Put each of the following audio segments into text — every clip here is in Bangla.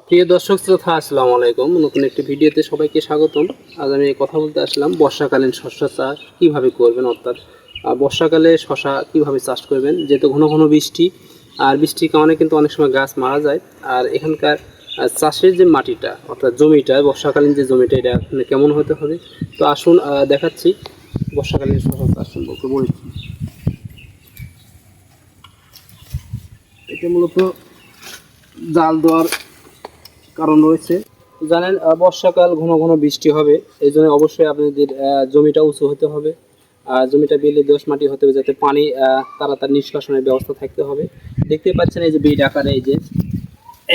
প্রিয় দর্শক শ্রোতা, আসসালামু আলাইকুম। নতুন একটি ভিডিওতে সবাইকে স্বাগতম। আজ আমি কথা বলতে আসলাম, বর্ষাকালীন শস্য চাষ কীভাবে করবেন, অর্থাৎ বর্ষাকালে শশা কীভাবে চাষ করবেন, যেহেতু ঘন ঘন বৃষ্টি, আর বৃষ্টির কারণে কিন্তু অনেক সময় গাছ মারা যায়। আর এখানকার চাষের যে মাটিটা, অর্থাৎ জমিটা, বর্ষাকালীন যে জমিটা, এটা আসলে কেমন হতে হবে? তো আসুন দেখাচ্ছি বর্ষাকালীন শশা চাষ সম্পর্কে বলছি এটা মূলত জাল দেওয়ার কারণ রয়েছে। জানেন বর্ষাকাল ঘন ঘন বৃষ্টি হবে, এই জন্য অবশ্যই আপনাদের জমিটা উঁচু হতে হবে। আর জমিটা বেলে দোষ মাটি হতে হবে, যাতে পানি তাড়াতাড়ি নিষ্কাশনের ব্যবস্থা থাকতে হবে। দেখতে পাচ্ছেন এই যে বেড আকারে এই যে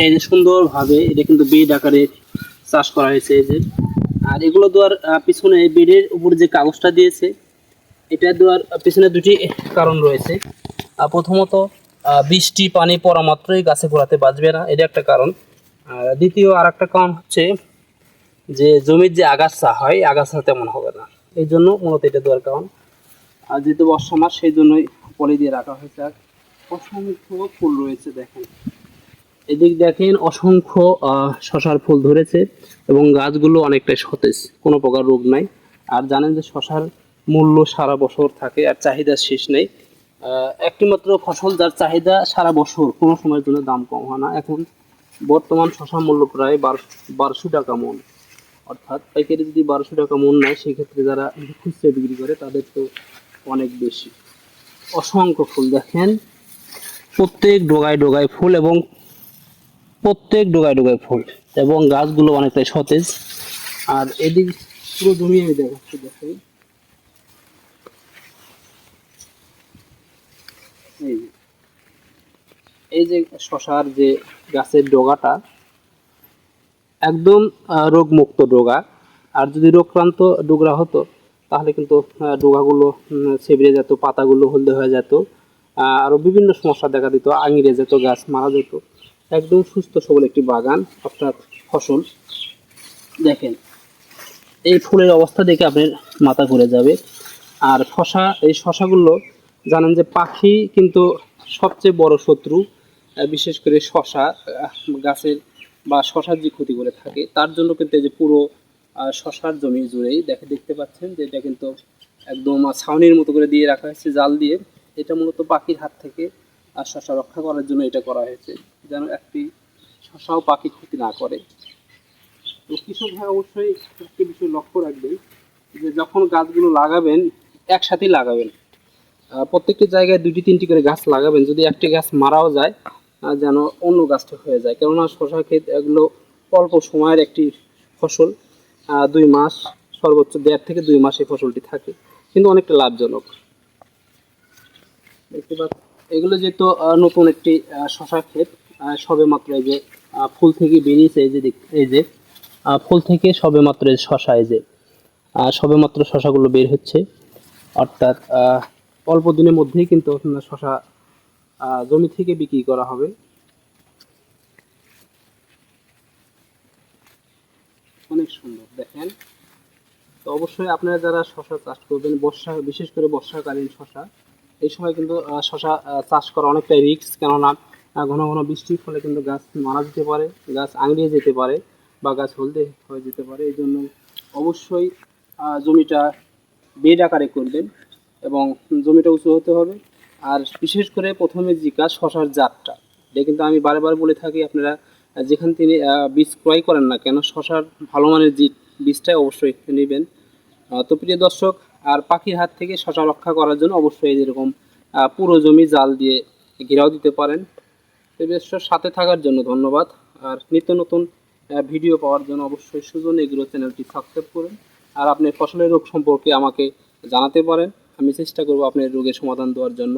এই যে সুন্দরভাবে এটা কিন্তু বেড আকারে চাষ করা হয়েছে এই যে। আর এগুলো দেওয়ার পিছনে বেডের উপর যে কাগজটা দিয়েছে, এটা দেওয়ার পিছনে দুটি কারণ রয়েছে। প্রথমত বৃষ্টি পানি পড়া মাত্রই গাছে গোড়াতে বাঁচবে না, এটা একটা কারণ। আর দ্বিতীয় আর একটা কারণ হচ্ছে যে জমির যে আগাছা হয় আগাছা তেমন হবে না। এই জন্য মূলত এটা দেওয়ার কারণ। আর যেহেতু বর্ষা মাস সেই জন্যই পলি দিয়ে রাখা হয়েছে। আর অসংখ্য ফুল রয়েছে দেখেন। এদিক দেখেন অসংখ্য শশার ফুল ধরেছে এবং গাছগুলো অনেকটাই সতেজ কোনো প্রকার রোগ নাই। আর জানেন যে শশার মূল্য সারা বছর থাকে আর চাহিদা শেষ নেই। আহ, একটি মাত্র ফসল যার চাহিদা সারা বছর কোনো সময়ের জন্য দাম কম হয় না। এখন বর্তমান শশা মূল্য প্রায় বারোশো টাকা মন। অর্থাৎ পাইকারি যদি বারোশো টাকা মন নেয়, সেক্ষেত্রে যারা খুচরা বিক্রি করে, তাদের তো অনেক বেশি। অসংখ্য ফুল, দেখেন। প্রত্যেক ডোগায় ডোগায় ফুল এবং প্রত্যেক ডোগায় ডোগায় ফুল এবং গাছগুলো অনেকটাই সতেজ। আর এদিক পুরো জমি আমি দেখাচ্ছি, দেখেন। এই এই যে শশার যে গাছের ডোগাটা, একদম রোগমুক্ত ডোগা। আর যদি রোগক্রান্ত ডোগরা হতো, তাহলে কিন্তু ডোগাগুলো ছেবড়ে যেত, পাতাগুলো হলদে হয়ে যেত। আরও বিভিন্ন সমস্যা দেখা দিত, আঙিরে যেত, গাছ মারা যেত। একদম সুস্থ সবল একটি বাগান, অর্থাৎ ফসল। দেখেন, এই ফুলের অবস্থা দেখে আপনার মাথা ঘুরে যাবে। আর শশা, এই শশাগুলো, জানেন যে পাখি কিন্তু সবচেয়ে বড় শত্রু। বিশেষ করে শশা গাছের বা শশার যে ক্ষতি করে থাকে, তার জন্য কিন্তু এই যে পুরো শশার জমি জুড়েই দেখে, দেখতে পাচ্ছেন যে এটা কিন্তু একদম ছাউনির মতো করে দিয়ে রাখা হয়েছে, জাল দিয়ে। এটা মূলত পাখির হাত থেকে আর শশা রক্ষা করার জন্য এটা করা হয়েছে, যেন একটি শশাও পাখি ক্ষতি না করে। তো কৃষক অবশ্যই একটি বিষয় লক্ষ্য রাখবেন যে যখন গাছগুলো লাগাবেন, একসাথেই লাগাবেন। প্রত্যেকটি জায়গায় দুটি তিনটি করে গাছ লাগাবেন, যদি একটি গাছ মারাও যায় যেন অন্য গাছটা হয়ে যায়। কেননা শশা ক্ষেত এগুলো অল্প সময়ের একটি ফসল দুই মাস, সর্বোচ্চ দেড় থেকে দুই মাস এই ফসলটি থাকে, কিন্তু অনেকটা লাভজনক। দেখতে পাচ্ছেন এগুলো যেহেতু নতুন একটি শশা ক্ষেত সবে মাত্র এই যে ফুল থেকে বেরিয়েছে, এই যে এই যে ফুল থেকে সবে মাত্র শশা, এই যে সবে মাত্র শশাগুলো বের হচ্ছে। অর্থাৎ অল্প দিনের মধ্যেই কিন্তু শশা জমি থেকে বিক্রি করা হবে। অনেক সুন্দর, দেখেন। তো অবশ্যই আপনারা যারা শশা চাষ করবেন, বর্ষা, বিশেষ করে বর্ষাকালীন শশা, এই সময় কিন্তু শশা চাষ করা অনেকটাই রিস্ক কেননা ঘন ঘন বৃষ্টির ফলে কিন্তু গাছ মারা যেতে পারে, গাছ আঙড়িয়ে যেতে পারে বা গাছ হলদে হয়ে যেতে পারে। এই জন্য অবশ্যই জমিটা বেড আকারে করবেন এবং জমিটা উঁচু হতে হবে। আর বিশেষ করে প্রথমে কাজ শশার জাতটা, এটা কিন্তু আমি বারে বারে বলে থাকি আপনারা যেখান থেকে বীজ ক্রয় করেন না কেন, শশার ভালো মানের যে বীজটাই অবশ্যই নেবেন। তো প্রিয় দর্শক, আর পাখির হাত থেকে শশা রক্ষা করার জন্য অবশ্যই যেরকম পুরো জমি জাল দিয়ে ঘেরাও দিতে পারেন। বেশ, সাথে থাকার জন্য ধন্যবাদ। আর নিত্য নতুন ভিডিও পাওয়ার জন্য অবশ্যই সুজন এগ্রো চ্যানেলটি সাবস্ক্রাইব করুন। আর আপনি ফসলের রোগ সম্পর্কে আমাকে জানাতে পারেন। আমি চেষ্টা করব আপনার রোগের সমাধান দেওয়ার জন্য।